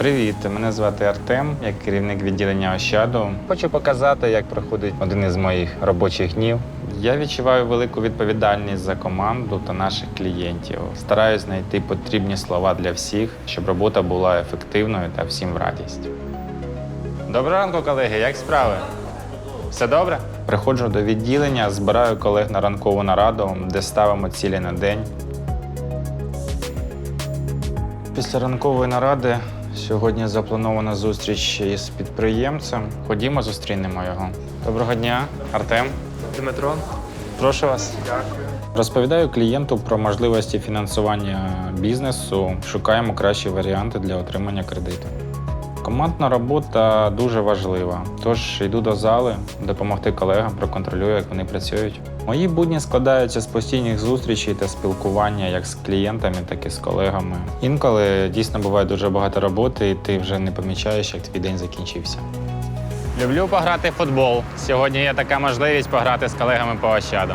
Привіт, мене звати Артем, я керівник відділення Ощаду. Хочу показати, як проходить один із моїх робочих днів. Я відчуваю велику відповідальність за команду та наших клієнтів. Стараюсь знайти потрібні слова для всіх, щоб робота була ефективною та всім в радість. Доброго ранку, колеги, як справи? Все добре? Приходжу до відділення, збираю колег на ранкову нараду, де ставимо цілі на день. Після ранкової наради сьогодні запланована зустріч із підприємцем. Ходімо, зустрінемо його. Доброго дня, Артем. Дмитро, Прошу вас. дякую. Розповідаю клієнту про можливості фінансування бізнесу. Шукаємо кращі варіанти для отримання кредиту. Командна робота дуже важлива, тож йду до зали, допомогти колегам, проконтролюю, як вони працюють. Мої будні складаються з постійних зустрічей та спілкування як з клієнтами, так і з колегами. Інколи дійсно буває дуже багато роботи, і ти вже не помічаєш, як твій день закінчився. Люблю пограти в футбол. Сьогодні є така можливість пограти з колегами по ощаду.